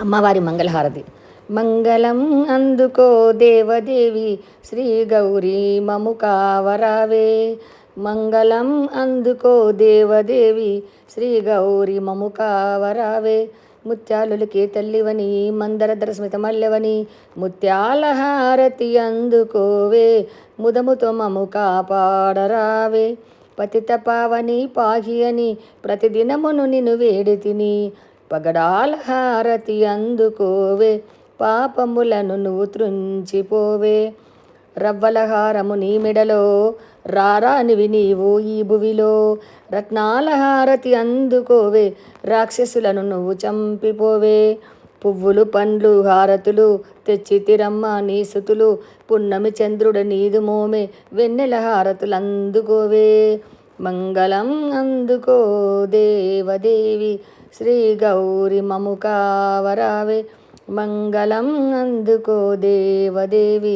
అమ్మవారి మంగళహారతి. మంగళం అందుకో దేవదేవి శ్రీ గౌరీ మము కావరావే. మంగళం అందుకో దేవదేవి శ్రీ గౌరీ మము కావరావే. ముత్యాలులకి తల్లివని మందరధర దరస్మిత మల్లెవని ముత్యాల హారతి అందుకోవే. ముదముతో మము కాపాడరావే. పతిత పావని పాహి అని ప్రతిదినమును నిన్ను వేడి తిని పగడాల హారతి అందుకోవే పాపములను నువ్వు త్రుంచిపోవే రవ్వలహారము నీ మెడలో రారానివి నీవు ఈ భువిలో. రత్నాల హారతి అందుకోవే రాక్షసులను నువ్వు చంపిపోవే. పువ్వులు పండ్లు హారతులు తెచ్చి తిరమ్మ నీ సుతులు. పున్నమి చంద్రుడు నీదు మోమే వెన్నెల హారతులు అందుకోవే మంగళం అందుకో దేవదేవి శ్రీ గౌరి మము కావరావే మంగళం అందుకో దేవదేవి